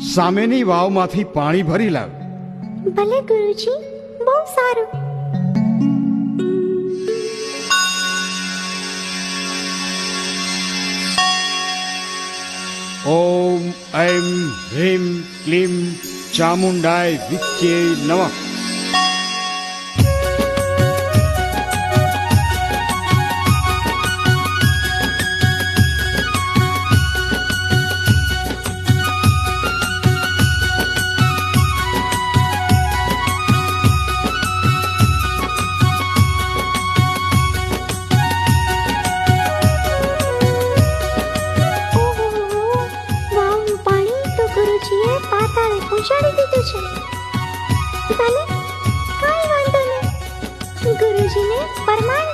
સામેની વાવમાંથી પાણી ભરી લાવ. ભલે ગુરુજી બહુ સારું. ઓમ ઐમ હ્રીમ ક્લીમ ચામુંડાય વિચ્ચે નમઃ. ગુરુજીએ પાતાળે પહોંચાડી દીધું છે. ભલે કાંઈ વાંધો નહીં. ગુરુજીને પરમાન